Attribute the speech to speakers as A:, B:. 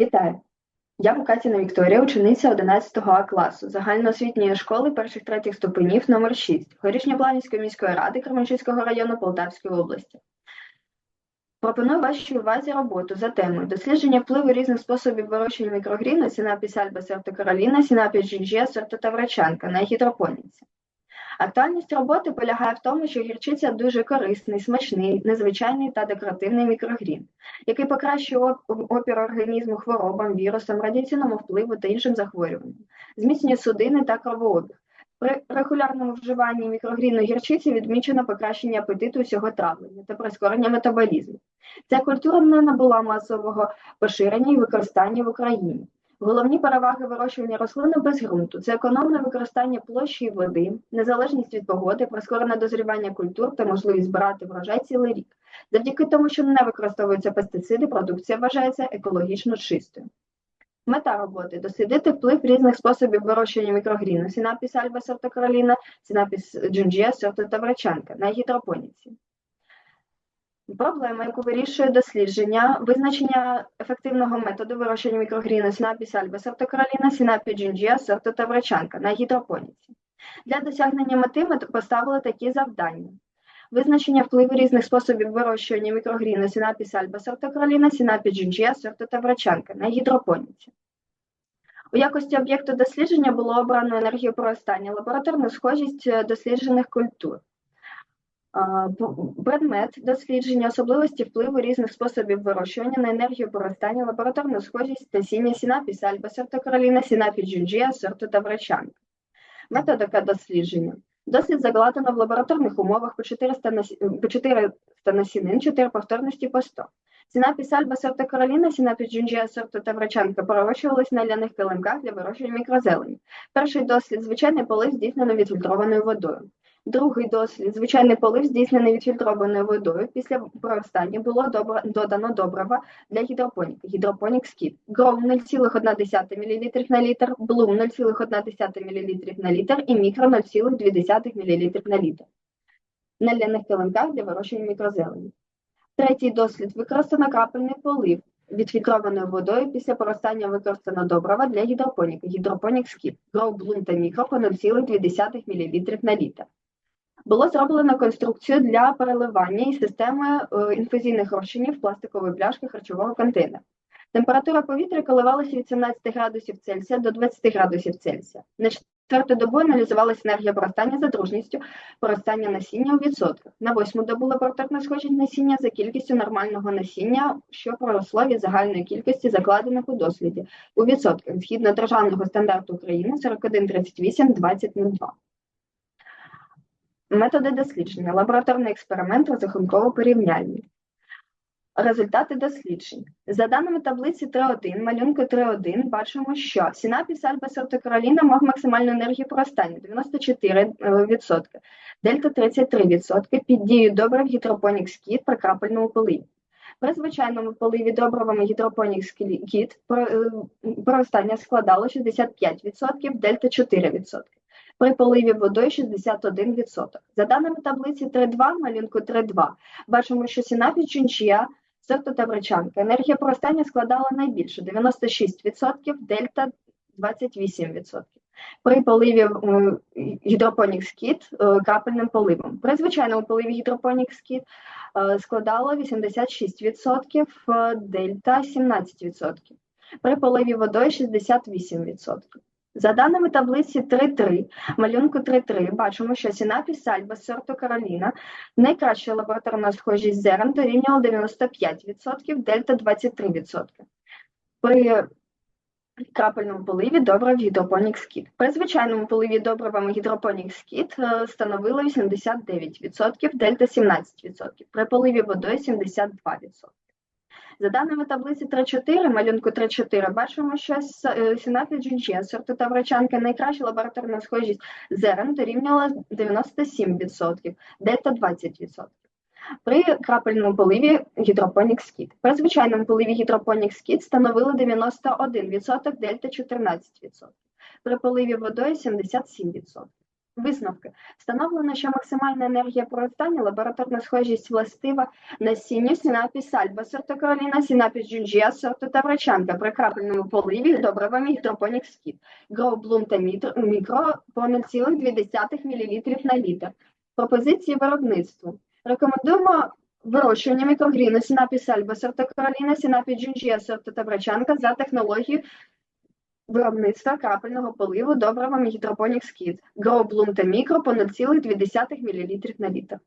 A: Вітаю! Я Букатіна Вікторія, учениця 11 А класу загальноосвітньої школи перших третіх ступенів номер 6 Горішньопланівської міської ради Кременчуцького району Полтавської області. Пропоную вашій увазі роботу за темою дослідження впливу різних способів вирощення мікрогріну Сінапіс альба серто Кароліна, Сінапіс джинджія, серто Тавричанка на гідропоніці. Актуальність роботи полягає в тому, що гірчиця дуже корисний, смачний, незвичайний та декоративний мікрогрін, який покращує опір організму хворобам, вірусам, радіаційному впливу та іншим захворюванням, зміцнює судини та кровообіг. При регулярному вживанні мікрогріну гірчиці відмічено покращення апетиту усього травлення та прискорення метаболізму. Ця культура не набула масового поширення і використання в Україні. Головні переваги вирощування рослини без ґрунту це економне використання площі і води, незалежність від погоди, прискорене дозрівання культур та можливість збирати врожай цілий рік. Завдяки тому, що не використовуються пестициди, продукція вважається екологічно чистою. Мета роботи дослідити вплив різних способів вирощування мікрогріну Сінапіс альба сортокароліна, Сінапіс джунджія, сорто Тавричанка на гідропоніці. Проблема, яку вирішує дослідження, визначення ефективного методу вирощення мікрогріну Сінапіс альба сортокароліна, Сінапі джунджія, сорто Тавричанка на гідропоніці. Для досягнення мети ми поставили такі завдання. Визначення впливу різних способів вирощування мікрогріну Сінапіс альба сортокароліна, Сінапі джунджія, сорто Тавричанка на гідропоніці. У якості об'єкту дослідження було обрано енергію проростання, лабораторну схожість досліджених культур. Предмет дослідження особливості впливу різних способів вирощування на енергію поростання, лабораторну схожість насіння сінапіс альба сортокароліна, сінапі джунджія, сорту тавричанка. Методика дослідження. Дослід закладено в лабораторних умовах по 400 по 400 насінин, 4 повторності по 100. Сінапіс альба сорта Кароліна, сінапіс джунджія сорту Тавричанка пророщувались на ляних килимках для вирощування мікрозелені. Перший дослід звичайний полив здійснено відфільтрованою водою. Другий дослід звичайний полив здійснений відфільтрованою водою. Після проростання було добро, додано добрива для гідропоніки. Гідропонік скіт. Гром 0,1 мл на літр, блум 0,1 мл на літр і мікро 0,2 мл на літр. На ляних килимках для вирощування мікрозелені. Третій дослід використано крапельний полив відфільтрованою водою після поростання використано добрива для гідропоніки. Гідропонік скіт. Гроу, блум та мікро по 0,2 мл на літр. Було зроблено конструкцію для переливання і системи е, інфузійних розчинів пластикової пляшки харчового контейнера. Температура повітря коливалася від 17 градусів Цельсія до 20 градусів Цельсія. На четверту добу аналізувалася енергія поростання за дружністю поростання насіння у відсотках. На восьму добу лабораторна схожість насіння за кількістю нормального насіння, що проросло від загальної кількості закладених у досліді у відсотках згідно державного стандарту України 4138 2002. Методи дослідження, лабораторний експеримент, розрахунково порівняльний. Результати досліджень. За даними таблиці 3.1, малюнку 3.1, бачимо, що Сінапіс альба сортокароліна мав максимальну енергію проростання 94%, дельта 33% під дією добрив гідропонік скіт при крапельному поливі. При звичайному поливі добривами гідропонік скіт проростання складало 65%, дельта 4% при поливі водою 61%. За даними таблиці 3.2, малюнку 3.2, бачимо, що сінапі Чунчія, сорто Тавричанка, енергія проростання складала найбільше 96%, дельта 28%. При поливі е, гідропонік скіт е, крапельним поливом. При звичайному поливі гідропонік скіт е, складало 86%, дельта 17%. При поливі водою 68%. За даними таблиці 3.3, малюнку 3.3, бачимо, що Сінапіс Альба сорту Кароліна найкраща лабораторна схожість зерен дорівнювала 95%, дельта 23%. При крапельному поливі добрив гідропонік скіт. При звичайному поливі добривами гідропонік скіт е, становило 89%, дельта 17%. При поливі водою 72%. За даними таблиці 3.4, малюнку 3.4, бачимо, що сінафі джунчія сорту Тавричанка найкраща лабораторна схожість зерен дорівнювала 97%, дельта 20%. При крапельному поливі гідропонік скіт. При звичайному поливі гідропонік скіт становило 91%, дельта 14%. При поливі водою 77%. Висновки. Встановлено, що максимальна енергія проростання, лабораторна схожість властива насінню синапіс альба сорту Кароліна, синапіс джунджія сорту Тавричанка при крапельному поливі добривами гідропонік скіт. Гроублум та мікро по 0,2 мл на літр. Пропозиції виробництву. Рекомендуємо вирощування мікрогріну синапіс альба сорту Кароліна, синапіс джунджія сорту Тавричанка за технологією виробництва крапельного поливу добривами гідропонік скіт. Bloom та мікро по 0,2 мл на літр.